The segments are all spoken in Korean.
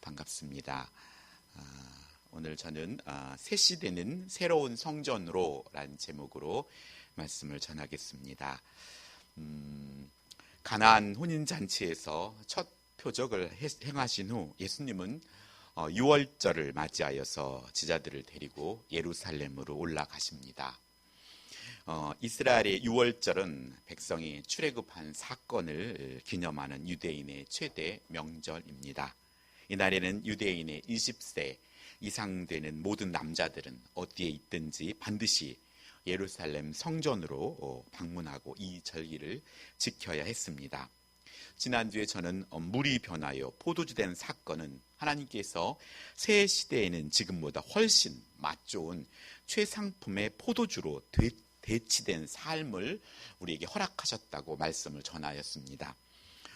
반갑습니다. 아, 오늘 저는 아, 새 시대는 새로운 성전으로라는 제목으로 말씀을 전하겠습니다. 음, 가나안 혼인 잔치에서 첫 표적을 행하신 후 예수님은 6월절을 어, 맞이하여서 지자들을 데리고 예루살렘으로 올라가십니다. 어, 이스라엘의 6월절은 백성이 출애굽한 사건을 기념하는 유대인의 최대 명절입니다. 이날에는 유대인의 20세 이상 되는 모든 남자들은 어디에 있든지 반드시 예루살렘 성전으로 어, 방문하고 이 절기를 지켜야 했습니다. 지난주에 저는 어, 물이 변하여 포도주 된 사건은 하나님께서 새 시대에는 지금보다 훨씬 맛 좋은 최상품의 포도주로 대치된 삶을 우리에게 허락하셨다고 말씀을 전하였습니다.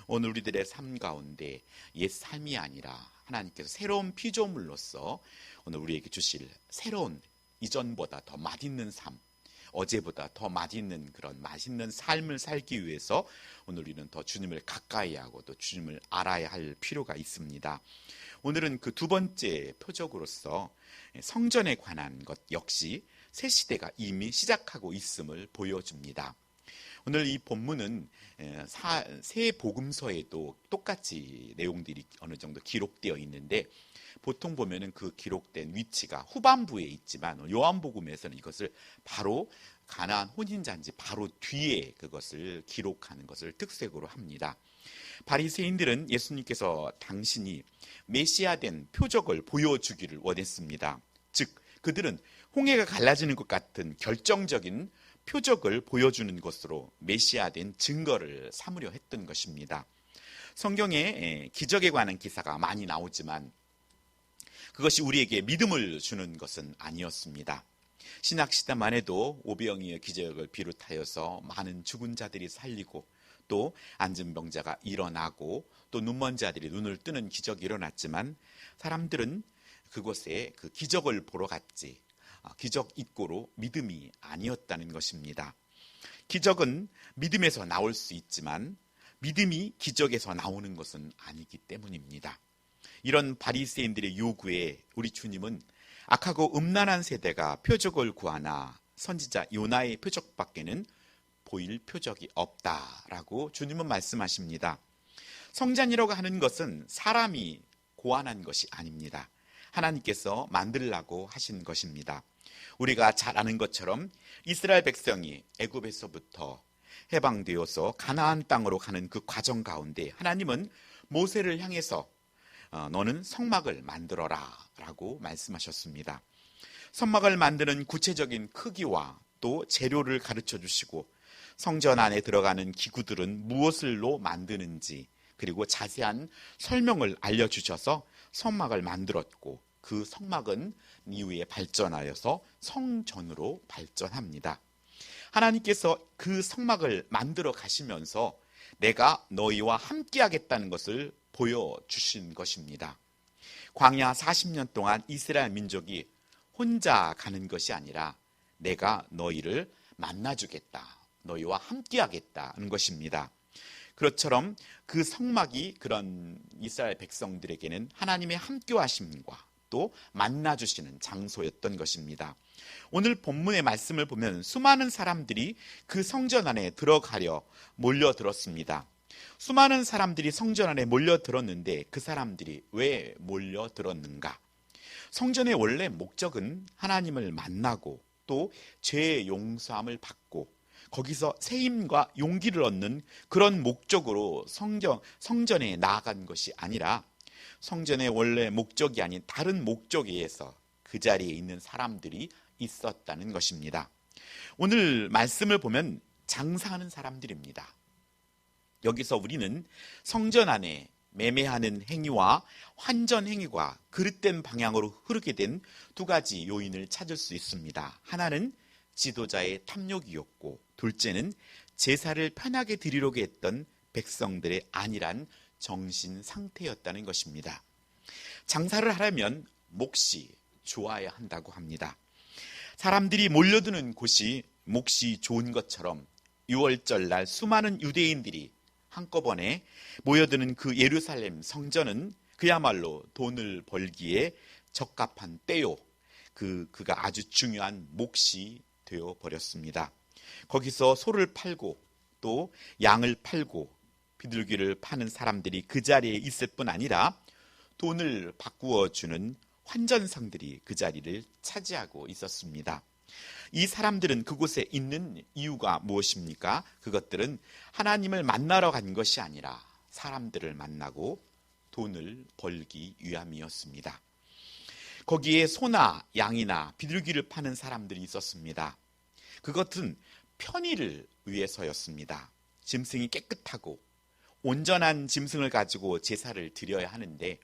오늘 우리들의 삶 가운데 옛 삶이 아니라 하나님께서 새로운 피조물로서 오늘 우리에게 주실 새로운 이전보다 더 맛있는 삶, 어제보다 더 맛있는 그런 맛있는 삶을 살기 위해서 오늘 우리는 더 주님을 가까이 하고 또 주님을 알아야 할 필요가 있습니다. 오늘은 그 두 번째 표적으로서 성전에 관한 것 역시 새 시대가 이미 시작하고 있음을 보여줍니다. 오늘 이 본문은 새 복음서에도 똑같이 내용들이 어느 정도 기록되어 있는데 보통 보면은 그 기록된 위치가 후반부에 있지만 요한복음에서는 이것을 바로 가나안 혼인 잔치 바로 뒤에 그것을 기록하는 것을 특색으로 합니다. 바리새인들은 예수님께서 당신이 메시아된 표적을 보여주기를 원했습니다. 즉 그들은 홍해가 갈라지는 것 같은 결정적인 표적을 보여주는 것으로 메시아된 증거를 삼으려 했던 것입니다. 성경에 기적에 관한 기사가 많이 나오지만 그것이 우리에게 믿음을 주는 것은 아니었습니다. 신학 시대만 해도 오병이의 기적을 비롯하여서 많은 죽은 자들이 살리고 또 앉은 병자가 일어나고 또 눈먼 자들이 눈을 뜨는 기적이 일어났지만 사람들은 그곳에 그 기적을 보러 갔지 아, 기적 입고로 믿음이 아니었다는 것입니다. 기적은 믿음에서 나올 수 있지만 믿음이 기적에서 나오는 것은 아니기 때문입니다. 이런 바리새인들의 요구에 우리 주님은 악하고 음란한 세대가 표적을 구하나 선지자 요나의 표적밖에는 보일 표적이 없다라고 주님은 말씀하십니다. 성전이라고 하는 것은 사람이 고안한 것이 아닙니다. 하나님께서 만들라고 하신 것입니다. 우리가 잘 아는 것처럼 이스라엘 백성이 애굽에서부터 해방되어서 가나안 땅으로 가는 그 과정 가운데 하나님은 모세를 향해서 어, 너는 성막을 만들어라라고 말씀하셨습니다. 성막을 만드는 구체적인 크기와 또 재료를 가르쳐 주시고 성전 안에 들어가는 기구들은 무엇을로 만드는지 그리고 자세한 설명을 알려 주셔서 성막을 만들었고 그 성막은 이후에 발전하여서 성전으로 발전합니다. 하나님께서 그 성막을 만들어 가시면서 내가 너희와 함께 하겠다는 것을 보여주신 것입니다. 광야 40년 동안 이스라엘 민족이 혼자 가는 것이 아니라 내가 너희를 만나주겠다. 너희와 함께 하겠다는 것입니다. 그것처럼 그 성막이 그런 이스라엘 백성들에게는 하나님의 함께하심과 또 만나주시는 장소였던 것입니다. 오늘 본문의 말씀을 보면 수많은 사람들이 그 성전 안에 들어가려 몰려들었습니다. 수많은 사람들이 성전 안에 몰려들었는데 그 사람들이 왜 몰려들었는가? 성전의 원래 목적은 하나님을 만나고 또 죄의 용서함을 받고 거기서 새 힘과 용기를 얻는 그런 목적으로 성전, 성전에 나아간 것이 아니라 성전의 원래 목적이 아닌 다른 목적에 의해서 그 자리에 있는 사람들이 있었다는 것입니다. 오늘 말씀을 보면 장사하는 사람들입니다. 여기서 우리는 성전 안에 매매하는 행위와 환전 행위가 그릇된 방향으로 흐르게 된 두 가지 요인을 찾을 수 있습니다. 하나는 지도자의 탐욕이었고 둘째는 제사를 편하게 드리려고 했던 백성들의 안일한 정신 상태였다는 것입니다. 장사를 하려면 몫이 좋아야 한다고 합니다. 사람들이 몰려드는 곳이 몫이 좋은 것처럼 6월절 날 수많은 유대인들이 한꺼번에 모여드는 그 예루살렘 성전은 그야말로 돈을 벌기에 적합한 때요. 그 그가 아주 중요한 몫이 되어 버렸습니다. 거기서 소를 팔고 또 양을 팔고 비둘기를 파는 사람들이 그 자리에 있을 뿐 아니라 돈을 바꾸어 주는 환전상들이 그 자리를 차지하고 있었습니다. 이 사람들은 그곳에 있는 이유가 무엇입니까? 그것들은 하나님을 만나러 간 것이 아니라 사람들을 만나고 돈을 벌기 위함이었습니다. 거기에 소나 양이나 비둘기를 파는 사람들이 있었습니다. 그것은 편의를 위해서였습니다. 짐승이 깨끗하고 온전한 짐승을 가지고 제사를 드려야 하는데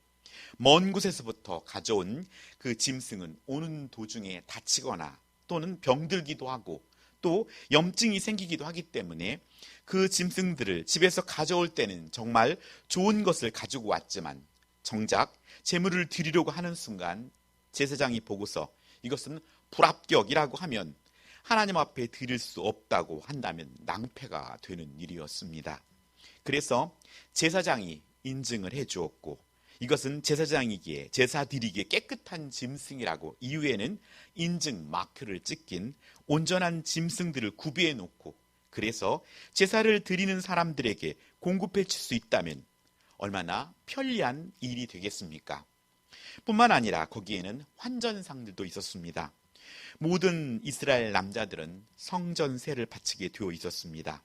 먼 곳에서부터 가져온 그 짐승은 오는 도중에 다치거나 또는 병들기도 하고 또 염증이 생기기도 하기 때문에 그 짐승들을 집에서 가져올 때는 정말 좋은 것을 가지고 왔지만 정작 재물을 드리려고 하는 순간 제사장이 보고서 이것은 불합격이라고 하면 하나님 앞에 드릴 수 없다고 한다면 낭패가 되는 일이었습니다. 그래서 제사장이 인증을 해 주었고 이것은 제사장이기에 제사 드리기에 깨끗한 짐승이라고 이후에는 인증 마크를 찍긴 온전한 짐승들을 구비해 놓고 그래서 제사를 드리는 사람들에게 공급해 줄 수 있다면 얼마나 편리한 일이 되겠습니까? 뿐만 아니라 거기에는 환전상들도 있었습니다. 모든 이스라엘 남자들은 성전세를 바치게 되어 있었습니다.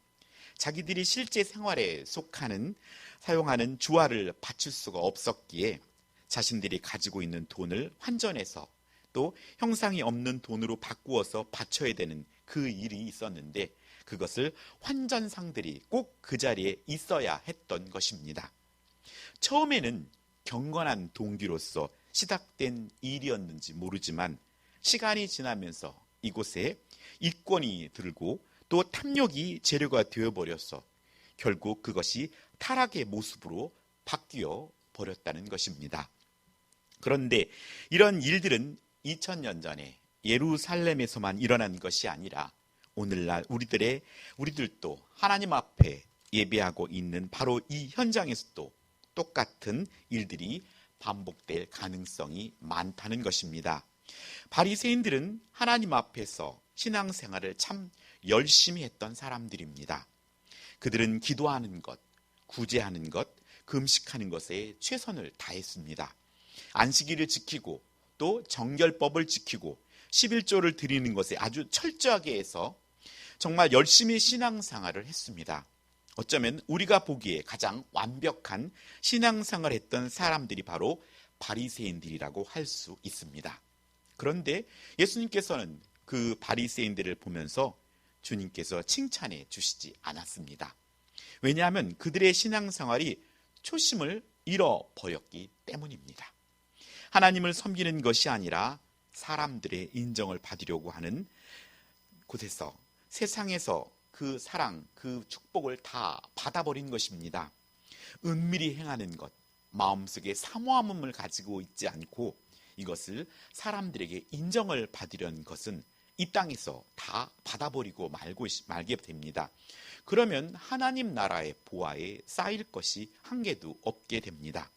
자기들이 실제 생활에 속하는 사용하는 주화를 바칠 수가 없었기에 자신들이 가지고 있는 돈을 환전해서 또 형상이 없는 돈으로 바꾸어서 바쳐야 되는 그 일이 있었는데 그것을 환전상들이 꼭 그 자리에 있어야 했던 것입니다. 처음에는 경건한 동기로서 시작된 일이었는지 모르지만 시간이 지나면서 이곳에 이권이 들고 또 탐욕이 재료가 되어버려서 결국 그것이 타락의 모습으로 바뀌어 버렸다는 것입니다. 그런데 이런 일들은 2000년 전에 예루살렘에서만 일어난 것이 아니라 오늘날 우리들의 우리들도 하나님 앞에 예배하고 있는 바로 이 현장에서도 똑같은 일들이 반복될 가능성이 많다는 것입니다. 바리새인들은 하나님 앞에서 신앙생활을 참 열심히 했던 사람들입니다. 그들은 기도하는 것, 구제하는 것, 금식하는 것에 최선을 다했습니다. 안식일을 지키고 또 정결법을 지키고 11조를 드리는 것에 아주 철저하게 해서 정말 열심히 신앙생활을 했습니다. 어쩌면 우리가 보기에 가장 완벽한 신앙생활을 했던 사람들이 바로 바리새인들이라고 할 수 있습니다. 그런데 예수님께서는 그 바리새인들을 보면서 주님께서 칭찬해 주시지 않았습니다. 왜냐하면 그들의 신앙생활이 초심을 잃어버렸기 때문입니다. 하나님을 섬기는 것이 아니라 사람들의 인정을 받으려고 하는 곳에서 세상에서 그 사랑, 그 축복을 다 받아버린 것입니다. 은밀히 행하는 것, 마음속에 사모함을 가지고 있지 않고 이것을 사람들에게 인정을 받으려는 것은 이 땅에서 다 받아버리고 말고 말게 됩니다. 그러면 하나님 나라의 보화에 쌓일 것이 한 개도 없게 됩니다.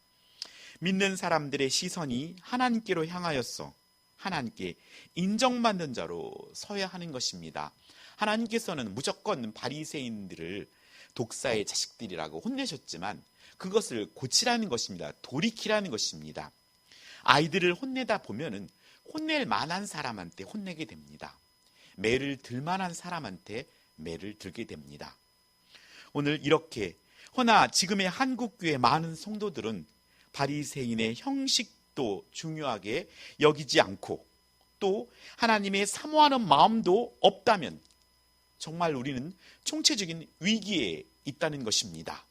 믿는 사람들의 시선이 하나님께로 향하였어 하나님께 인정받는 자로 서야 하는 것입니다. 하나님께서는 무조건 바리새인들을 독사의 자식들이라고 혼내셨지만 그것을 고치라는 것입니다. 돌이키라는 것입니다. 아이들을 혼내다 보면은 혼낼 만한 사람한테 혼내게 됩니다. 매를 들 만한 사람한테 매를 들게 됩니다. 오늘 이렇게 허나 지금의 한국 교회 많은 성도들은 바리새인의 형식도 중요하게 여기지 않고 또 하나님의 사모하는 마음도 없다면 정말 우리는 총체적인 위기에 있다는 것입니다.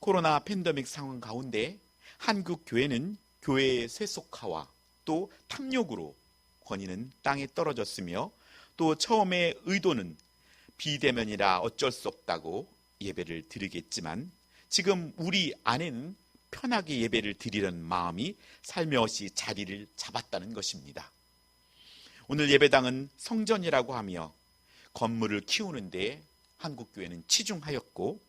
코로나 팬데믹 상황 가운데 한국 교회는 교회의 쇠속화와 또 탐욕으로 권위는 땅에 떨어졌으며 또 처음에 의도는 비대면이라 어쩔 수 없다고 예배를 드리겠지만 지금 우리 안에는 편하게 예배를 드리려는 마음이 살며시 자리를 잡았다는 것입니다. 오늘 예배당은 성전이라고 하며 건물을 키우는데 한국교회는 치중하였고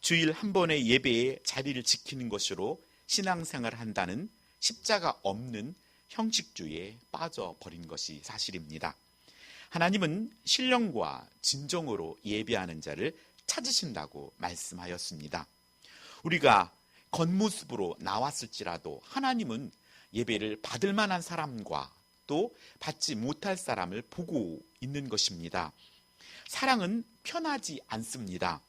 주일 한 번의 예배에 자리를 지키는 것으로 신앙생활을 한다는 십자가 없는 형식주의에 빠져버린 것이 사실입니다. 하나님은 신령과 진정으로 예배하는 자를 찾으신다고 말씀하였습니다. 우리가 겉모습으로 나왔을지라도 하나님은 예배를 받을 만한 사람과 또 받지 못할 사람을 보고 있는 것입니다. 사랑은 편하지 않습니다.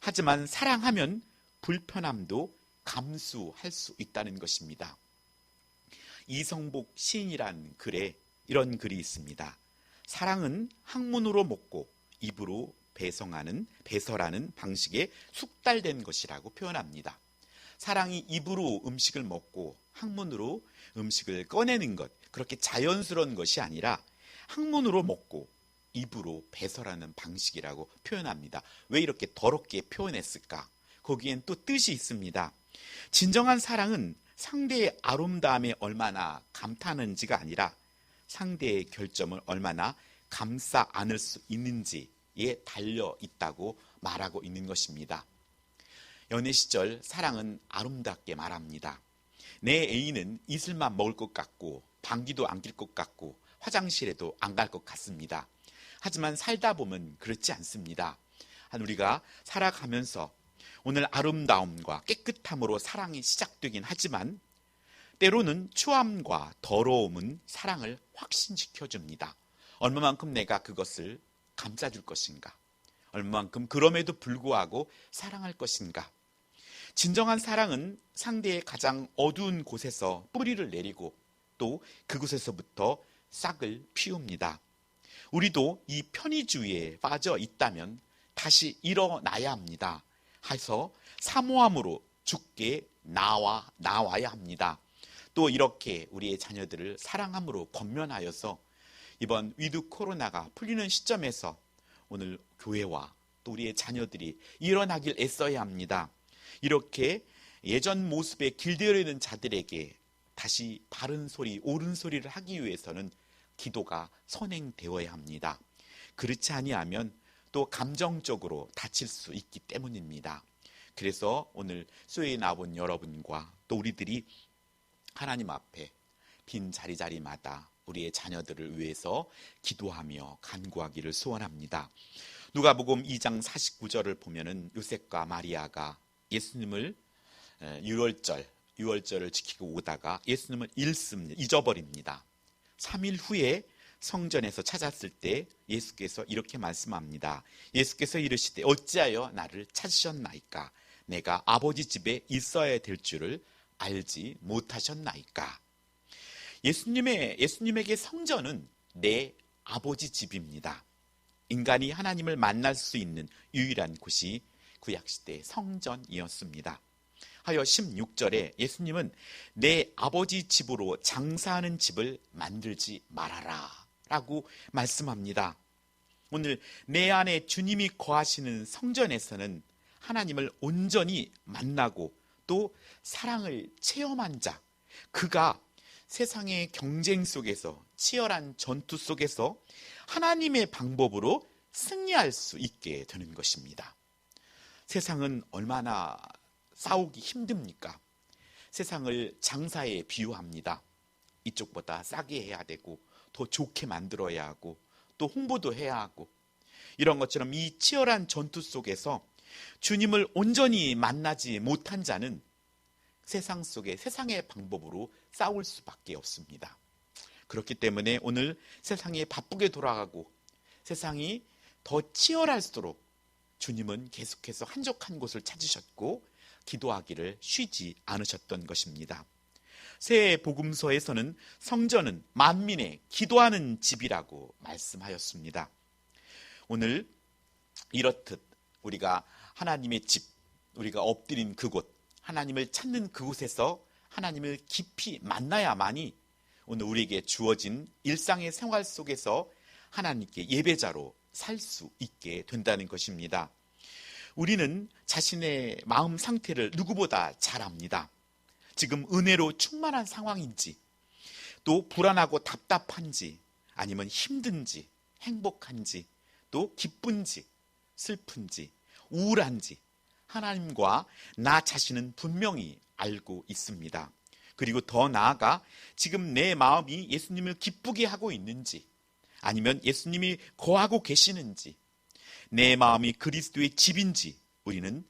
하지만 사랑하면 불편함도 감수할 수 있다는 것입니다. 이성복 시인이란 글에 이런 글이 있습니다. 사랑은 학문으로 먹고 입으로 배성하는 배설하는 방식에 숙달된 것이라고 표현합니다. 사랑이 입으로 음식을 먹고 학문으로 음식을 꺼내는 것 그렇게 자연스러운 것이 아니라 학문으로 먹고 입으로 배설하는 방식이라고 표현합니다. 왜 이렇게 더럽게 표현했을까? 거기엔 또 뜻이 있습니다. 진정한 사랑은 상대의 아름다움에 얼마나 감탄하는지가 아니라 상대의 결점을 얼마나 감싸 안을 수 있는지에 달려 있다고 말하고 있는 것입니다. 연애 시절 사랑은 아름답게 말합니다. 내 애인은 이슬만 먹을 것 같고 방귀도 안 낄 것 같고 화장실에도 안 갈 것 같습니다. 하지만 살다 보면 그렇지 않습니다. 우리가 살아가면서 오늘 아름다움과 깨끗함으로 사랑이 시작되긴 하지만 때로는 추함과 더러움은 사랑을 확신시켜 줍니다. 얼마만큼 내가 그것을 감싸줄 것인가? 얼마만큼 그럼에도 불구하고 사랑할 것인가? 진정한 사랑은 상대의 가장 어두운 곳에서 뿌리를 내리고 또 그곳에서부터 싹을 피웁니다. 우리도 이 편의주의에 빠져 있다면 다시 일어나야 합니다. 해서 사모함으로 죽게 나와 나와야 합니다. 또 이렇게 우리의 자녀들을 사랑함으로 권면하여서 이번 위드 코로나가 풀리는 시점에서 오늘 교회와 또 우리의 자녀들이 일어나길 애써야 합니다. 이렇게 예전 모습에 길들여 있는 자들에게 다시 바른 소리, 옳은 소리를 하기 위해서는 기도가 선행되어야 합니다. 그렇지 아니하면 또 감정적으로 다칠 수 있기 때문입니다. 그래서 오늘 수요에 나온 여러분과 또 우리들이 하나님 앞에 빈 자리자리마다 우리의 자녀들을 위해서 기도하며 간구하기를 소원합니다. 누가복음 2장 49절을 보면은 요셉과 마리아가 예수님을 6월절 6월절을 지키고 오다가 예수님을 잃습니다. 잊어버립니다. 3일 후에 성전에서 찾았을 때 예수께서 이렇게 말씀합니다. 예수께서 이르시되 어찌하여 나를 찾으셨나이까? 내가 아버지 집에 있어야 될 줄을 알지 못하셨나이까? 예수님의 예수님에게 성전은 내 아버지 집입니다. 인간이 하나님을 만날 수 있는 유일한 곳이 구약시대 성전이었습니다. 하여 16절에 예수님은 내 아버지 집으로 장사하는 집을 만들지 말아라 라고 말씀합니다. 오늘 내 안에 주님이 거하시는 성전에서는 하나님을 온전히 만나고 또 사랑을 체험한 자, 그가 세상의 경쟁 속에서 치열한 전투 속에서 하나님의 방법으로 승리할 수 있게 되는 것입니다. 세상은 얼마나 싸우기 힘듭니까? 세상을 장사에 비유합니다. 이쪽보다 싸게 해야 되고 더 좋게 만들어야 하고 또 홍보도 해야 하고 이런 것처럼 이 치열한 전투 속에서 주님을 온전히 만나지 못한 자는 세상 속에 세상의 방법으로 싸울 수밖에 없습니다. 그렇기 때문에 오늘 세상이 바쁘게 돌아가고 세상이 더 치열할수록 주님은 계속해서 한적한 곳을 찾으셨고 기도하기를 쉬지 않으셨던 것입니다. 새 복음서에서는 성전은 만민의 기도하는 집이라고 말씀하였습니다. 오늘 이렇듯 우리가 하나님의 집, 우리가 엎드린 그곳, 하나님을 찾는 그곳에서 하나님을 깊이 만나야만이 오늘 우리에게 주어진 일상의 생활 속에서 하나님께 예배자로 살 수 있게 된다는 것입니다. 우리는 자신의 마음 상태를 누구보다 잘 압니다. 지금 은혜로 충만한 상황인지, 또 불안하고 답답한지, 아니면 힘든지, 행복한지, 또 기쁜지, 슬픈지, 우울한지, 하나님과 나 자신은 분명히 알고 있습니다. 그리고 더 나아가 지금 내 마음이 예수님을 기쁘게 하고 있는지 아니면 예수님이 거하고 계시는지 내 마음이 그리스도의 집인지 우리는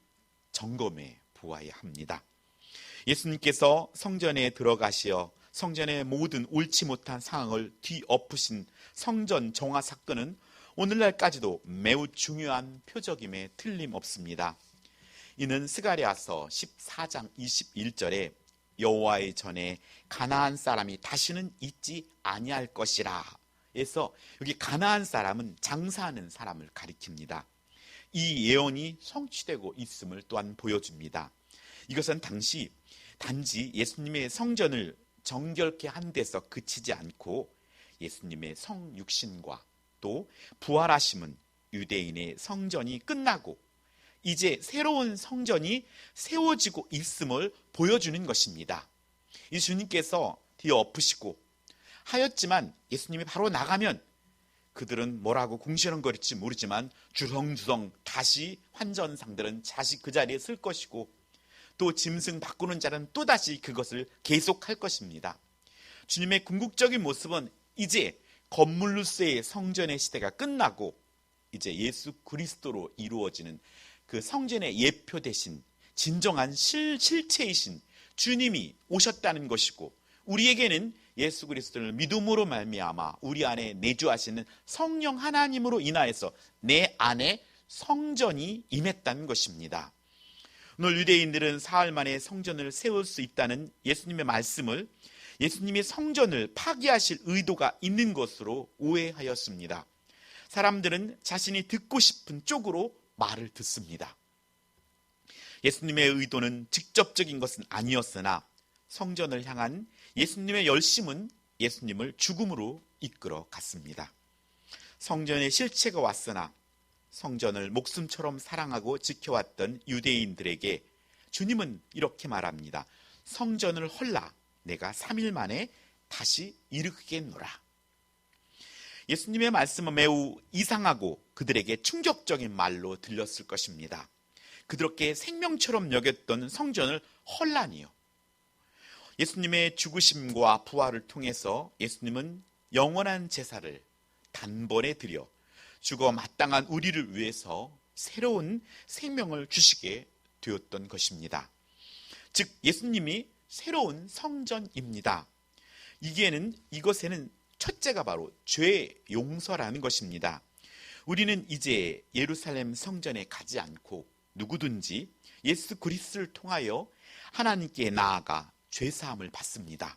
점검해 보아야 합니다. 예수님께서 성전에 들어가시어 성전의 모든 옳지 못한 상황을 뒤엎으신 성전 정화 사건은 오늘날까지도 매우 중요한 표적임에 틀림없습니다. 이는 스가리아서 14장 21절에 여호와의 전에 가나안 사람이 다시는 있지 아니할 것이라. 에서 여기 가나안 사람은 장사하는 사람을 가리킵니다. 이 예언이 성취되고 있음을 또한 보여줍니다. 이것은 당시 단지 예수님의 성전을 정결케 한 데서 그치지 않고 예수님의 성육신과 또 부활하심은 유대인의 성전이 끝나고 이제 새로운 성전이 세워지고 있음을 보여주는 것입니다. 이 주님께서 뒤엎으시고 하였지만 예수님이 바로 나가면 그들은 뭐라고 궁시렁거릴지 모르지만 주렁주렁 다시 환전상들은 다시 그 자리에 쓸 것이고 또 짐승 바꾸는 자는 또다시 그것을 계속할 것입니다. 주님의 궁극적인 모습은 이제 건물로서의 성전의 시대가 끝나고 이제 예수 그리스도로 이루어지는 그 성전의 예표 대신 진정한 실, 실체이신 주님이 오셨다는 것이고 우리에게는 예수 그리스도를 믿음으로 말미암아 우리 안에 내주하시는 성령 하나님으로 인하여서 내 안에 성전이 임했다는 것입니다. 오늘 유대인들은 사흘 만에 성전을 세울 수 있다는 예수님의 말씀을 예수님이 성전을 파기하실 의도가 있는 것으로 오해하였습니다. 사람들은 자신이 듣고 싶은 쪽으로 말을 듣습니다. 예수님의 의도는 직접적인 것은 아니었으나 성전을 향한 예수님의 열심은 예수님을 죽음으로 이끌어 갔습니다. 성전의 실체가 왔으나 성전을 목숨처럼 사랑하고 지켜왔던 유대인들에게 주님은 이렇게 말합니다. 성전을 헐라 내가 3일 만에 다시 일으키겠노라. 예수님의 말씀은 매우 이상하고 그들에게 충격적인 말로 들렸을 것입니다. 그들께 생명처럼 여겼던 성전을 헐라니요. 예수님의 죽으심과 부활을 통해서 예수님은 영원한 제사를 단번에 드려 죽어 마땅한 우리를 위해서 새로운 생명을 주시게 되었던 것입니다. 즉 예수님이 새로운 성전입니다. 이게는 이것에는 첫째가 바로 죄 용서라는 것입니다. 우리는 이제 예루살렘 성전에 가지 않고 누구든지 예수 그리스도를 통하여 하나님께 나아가 죄 사함을 받습니다.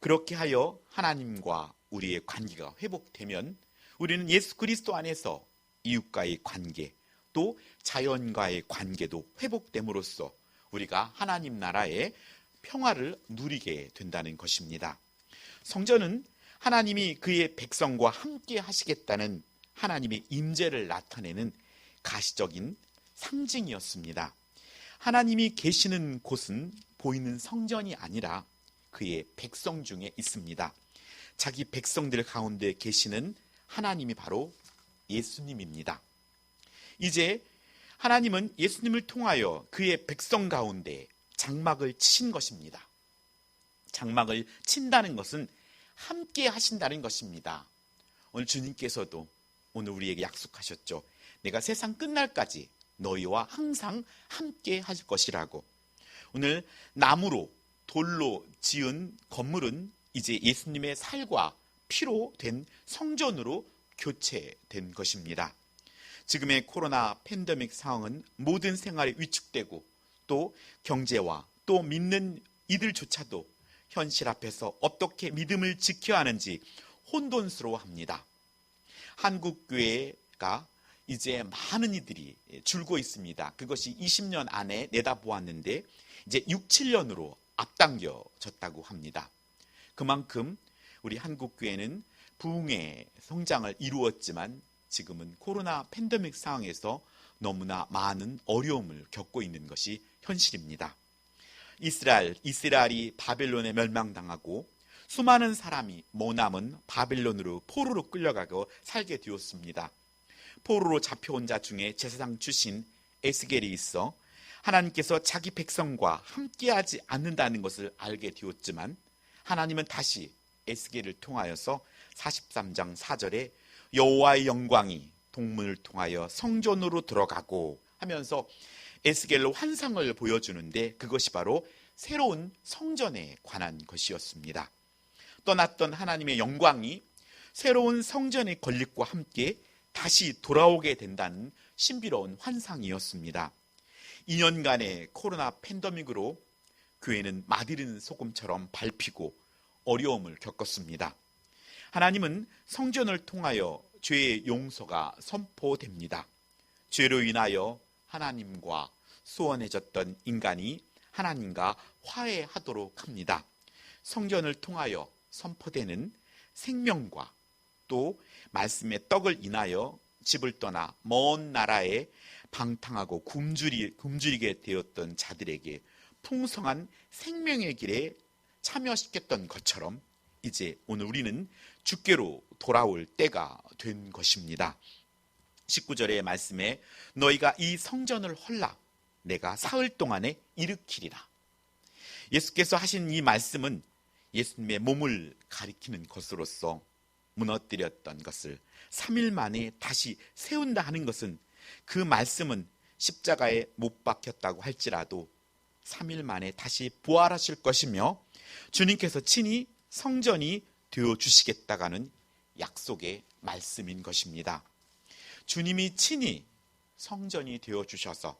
그렇게 하여 하나님과 우리의 관계가 회복되면 우리는 예수 그리스도 안에서 이웃과의 관계 또 자연과의 관계도 회복됨으로써 우리가 하나님 나라의 평화를 누리게 된다는 것입니다. 성전은 하나님이 그의 백성과 함께 하시겠다는 하나님의 임재를 나타내는 가시적인 상징이었습니다. 하나님이 계시는 곳은 보이는 성전이 아니라 그의 백성 중에 있습니다. 자기 백성들 가운데 계시는 하나님이 바로 예수님입니다. 이제 하나님은 예수님을 통하여 그의 백성 가운데 장막을 치신 것입니다. 장막을 친다는 것은 함께 하신다는 것입니다. 오늘 주님께서도 오늘 우리에게 약속하셨죠. 내가 세상 끝날까지 너희와 항상 함께 하실 것이라고. 오늘 나무로 돌로 지은 건물은 이제 예수님의 살과 피로 된 성전으로 교체된 것입니다. 지금의 코로나 팬데믹 상황은 모든 생활이 위축되고 또 경제와 또 믿는 이들조차도 현실 앞에서 어떻게 믿음을 지켜야 하는지 혼돈스러워합니다. 한국 교회가 이제 많은 이들이 줄고 있습니다. 그것이 20년 안에 내다보았는데 이제 6, 7년으로 앞당겨졌다고 합니다. 그만큼 우리 한국 교회는 부흥의 성장을 이루었지만 지금은 코로나 팬데믹 상황에서 너무나 많은 어려움을 겪고 있는 것이 현실입니다. 이스라엘, 이스라엘이 바벨론에 멸망당하고 수많은 사람이 모남은 바벨론으로 포로로 끌려가고 살게 되었습니다. 포로로 잡혀온 자 중에 제사장 출신 에스겔이 있어 하나님께서 자기 백성과 함께하지 않는다는 것을 알게 되었지만 하나님은 다시 에스겔을 통하여서 43장 4절에 여호와의 영광이 동문을 통하여 성전으로 들어가고 하면서 에스겔로 환상을 보여주는데 그것이 바로 새로운 성전에 관한 것이었습니다. 떠났던 하나님의 영광이 새로운 성전의 건립과 함께 다시 돌아오게 된다는 신비로운 환상이었습니다. 2년간의 코로나 팬데믹으로 교회는 마디른 소금처럼 밟히고 어려움을 겪었습니다. 하나님은 성전을 통하여 죄의 용서가 선포됩니다. 죄로 인하여 하나님과 소원해졌던 인간이 하나님과 화해하도록 합니다. 성전을 통하여 선포되는 생명과 또 말씀의 떡을 인하여 집을 떠나 먼 나라에 방탕하고 굶주리, 굶주리게 되었던 자들에게 풍성한 생명의 길에 참여시켰던 것처럼 이제 오늘 우리는 주께로 돌아올 때가 된 것입니다. 19절의 말씀에 너희가 이 성전을 헐라 내가 사흘 동안에 일으키리라. 예수께서 하신 이 말씀은 예수님의 몸을 가리키는 것으로서 무너뜨렸던 것을 3일 만에 다시 세운다 하는 것은 그 말씀은 십자가에 못 박혔다고 할지라도 3일 만에 다시 부활하실 것이며 주님께서 친히 성전이 되어 주시겠다가는 약속의 말씀인 것입니다. 주님이 친히 성전이 되어 주셔서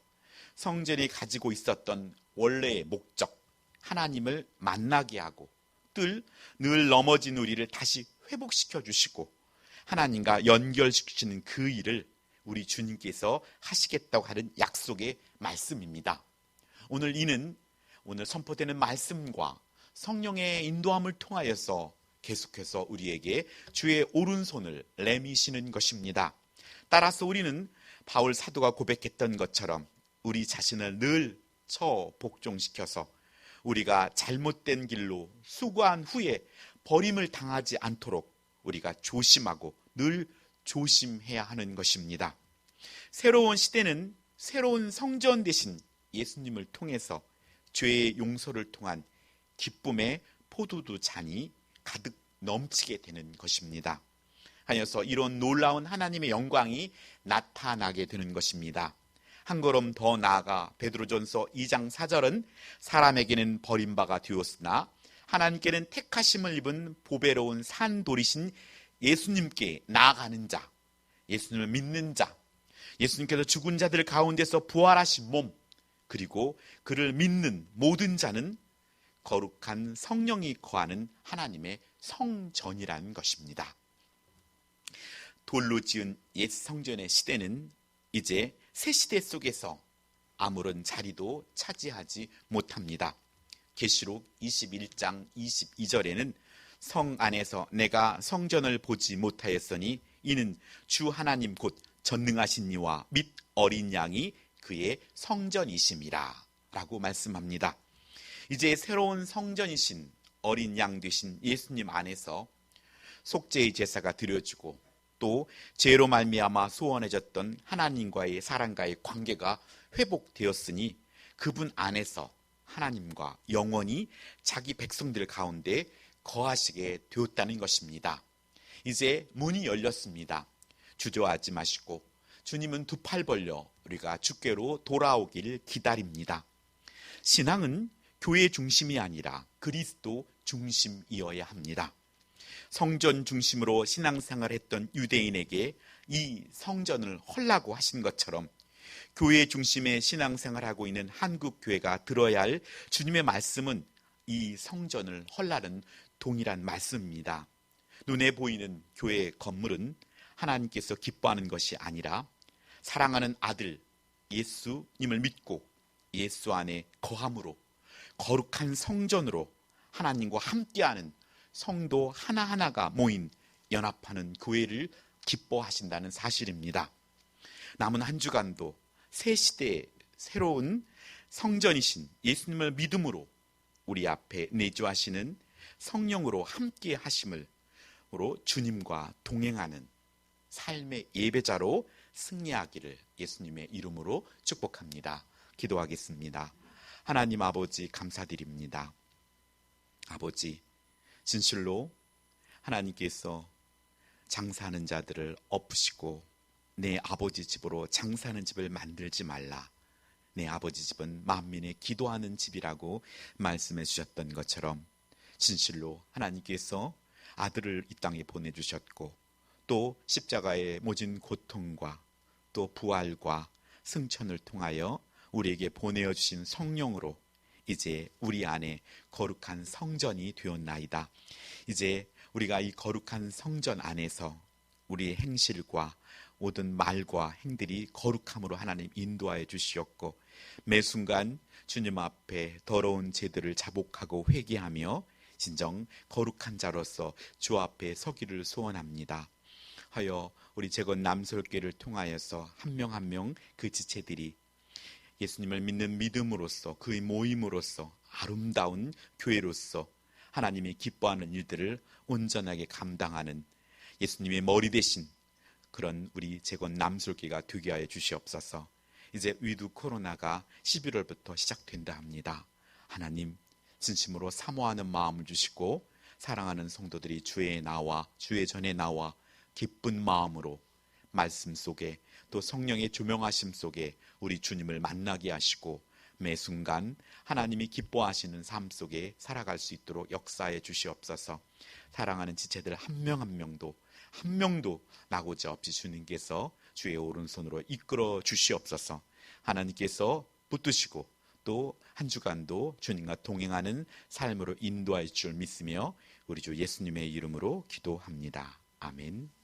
성전이 가지고 있었던 원래의 목적, 하나님을 만나게 하고 늘, 늘 넘어진 우리를 다시 회복시켜 주시고 하나님과 연결시키는 그 일을 우리 주님께서 하시겠다고 하는 약속의 말씀입니다. 오늘 이는 오늘 선포되는 말씀과 성령의 인도함을 통하여서 계속해서 우리에게 주의 오른손을 내미시는 것입니다. 따라서 우리는 바울 사도가 고백했던 것처럼 우리 자신을 늘 처 복종시켜서 우리가 잘못된 길로 수고한 후에 버림을 당하지 않도록 우리가 조심하고 늘 조심해야 하는 것입니다. 새로운 시대는 새로운 성전 대신 예수님을 통해서 죄의 용서를 통한 기쁨의 포도주 잔이 가득 넘치게 되는 것입니다. 하여서 이런 놀라운 하나님의 영광이 나타나게 되는 것입니다. 한 걸음 더 나아가 베드로전서 2장 4절은 사람에게는 버림바가 되었으나 하나님께는 택하심을 입은 보배로운 산돌이신 예수님께 나아가는 자, 예수님을 믿는 자, 예수님께서 죽은 자들 가운데서 부활하신 몸, 그리고 그를 믿는 모든 자는 거룩한 성령이 거하는 하나님의 성전이라는 것입니다. 돌로 지은 옛 성전의 시대는 이제 새 시대 속에서 아무런 자리도 차지하지 못합니다. 계시록 21장 22절에는 성 안에서 내가 성전을 보지 못하였으니 이는 주 하나님 곧 전능하신 이와 및 어린 양이 그의 성전이심이라 라고 말씀합니다. 이제 새로운 성전이신 어린 양 되신 예수님 안에서 속죄의 제사가 드려지고 또 죄로 말미암아 소원해졌던 하나님과의 사랑과의 관계가 회복되었으니 그분 안에서 하나님과 영원히 자기 백성들 가운데 거하시게 되었다는 것입니다. 이제 문이 열렸습니다. 주저하지 마시고 주님은 두 팔 벌려 우리가 주께로 돌아오기를 기다립니다. 신앙은 교회 중심이 아니라 그리스도 중심이어야 합니다. 성전 중심으로 신앙생활 했던 유대인에게 이 성전을 헐라고 하신 것처럼 교회 중심의 신앙생활하고 있는 한국 교회가 들어야 할 주님의 말씀은 이 성전을 헐라는 동일한 말씀입니다. 눈에 보이는 교회 건물은 하나님께서 기뻐하는 것이 아니라 사랑하는 아들 예수님을 믿고 예수 안에 거함으로 거룩한 성전으로 하나님과 함께하는 성도 하나하나가 모인 연합하는 교회를 기뻐하신다는 사실입니다. 남은 한 주간도 새 시대의 새로운 성전이신 예수님을 믿음으로 우리 앞에 내주하시는 성령으로 함께 하심으로 주님과 동행하는 삶의 예배자로 승리하기를 예수님의 이름으로 축복합니다. 기도하겠습니다. 하나님 아버지 감사드립니다. 아버지, 진실로 하나님께서 장사하는 자들을 엎으시고 내 아버지 집으로 장사하는 집을 만들지 말라. 내 아버지 집은 만민의 기도하는 집이라고 말씀해 주셨던 것처럼 진실로 하나님께서 아들을 이 땅에 보내주셨고 또 십자가의 모진 고통과 또 부활과 승천을 통하여 우리에게 보내어 주신 성령으로 이제 우리 안에 거룩한 성전이 되었나이다. 이제 우리가 이 거룩한 성전 안에서 우리의 행실과 모든 말과 행들이 거룩함으로 하나님 인도하여 주시었고 매 순간 주님 앞에 더러운 죄들을 자복하고 회개하며 진정 거룩한 자로서 주 앞에 서기를 소원합니다. 하여 우리 재건 남솔교를 통하여서 한 명 한 명 그 지체들이 예수님을 믿는 믿음으로써 그의 모임으로써 아름다운 교회로서 하나님이 기뻐하는 일들을 온전하게 감당하는 예수님의 머리 대신 그런 우리 재건 남솔교가 되게 하여 주시옵소서. 이제 위드 코로나가 11월부터 시작된다 합니다. 하나님 진심으로 사모하는 마음을 주시고 사랑하는 성도들이 주에 나와 주의 전에 나와 기쁜 마음으로 말씀 속에 또 성령의 조명하심 속에 우리 주님을 만나게 하시고 매 순간 하나님이 기뻐하시는 삶 속에 살아갈 수 있도록 역사해 주시옵소서. 사랑하는 지체들 한 명 한 명도 한 명도 나고자 없이 주님께서 주의 오른손으로 이끌어 주시옵소서. 하나님께서 붙드시고 또 한 주간도 주님과 동행하는 삶으로 인도할 줄 믿으며 우리 주 예수님의 이름으로 기도합니다. 아멘.